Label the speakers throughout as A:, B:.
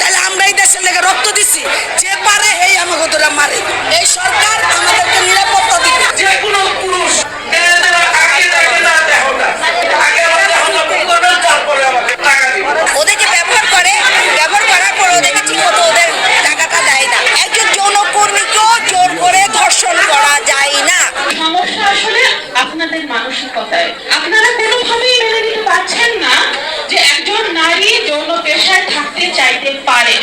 A: তাহলে আমরা এই দেশের লেগে রক্ত দিছি। যে পারে এই আমাকে মারে। এই সরকার আমাদেরকে নিরাপত্তা দিবে।
B: যে কোনো পুরুষ
A: ওদেরকে ব্যবহার করে ব্যবহার করার পর ওদেরকে ঠিক মতো ওদের টাকাটা দেয় না। একজন যৌনকর্মীকেও জোর করে ধর্ষণ করা যায় না।
C: সমস্যা আসলে আপনাদের মানসিকতায়। আপনারা কোনোভাবেই মেনে নিতে পারছেন না যে একজন নারী যৌন চাইতে পারে।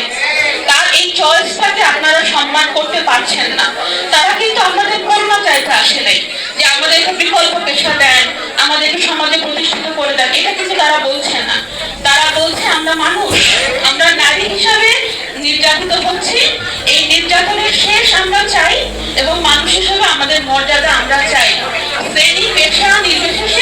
C: তার এই চয়েসটাকে আপনারা সম্মান করতে পারছেন না। তারা কিন্তু আপনাদের করোনা চাইতে আসে নাই। যে আমাদেরকে বিকল্প পেশা দেন, আমাদেরকে সমাজে প্রতিষ্ঠিত করে দেন, এটা কিন্তু তারা বলছে না। তারা বলছে, আমরা মানুষ, আমরা নারী হিসাবে নির্যাতিত হচ্ছি। এই নির্যাতনের শেষ আমরা চাই এবং মানুষ হিসেবে আমাদের মর্যাদা আমরা চাই। শ্রেণি, পেশা, নির্বিশেষে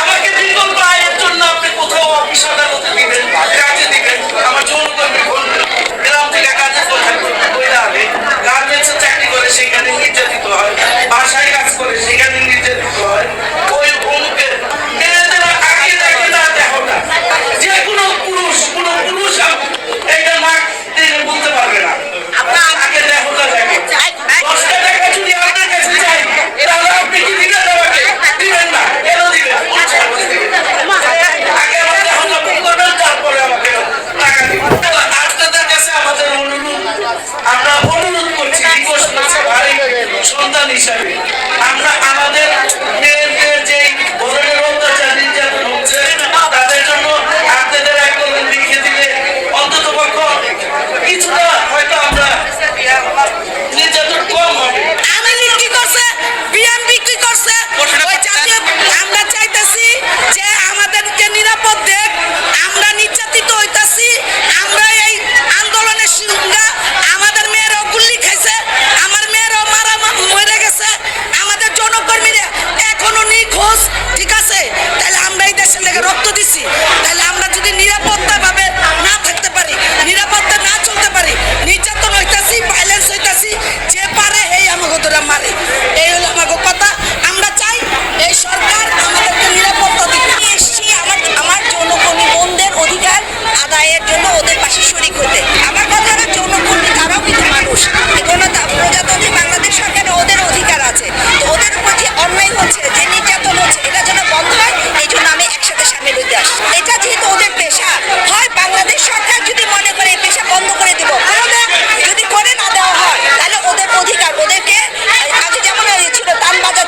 B: আমাকে বিকল্প আয়ের জন্য আপনি কোথাও অফিস সন্তান হিসাবে। আমরা আমাদের মেয়েদের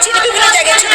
A: যাচ্ছি বিভিন্ন জায়গায় ছোট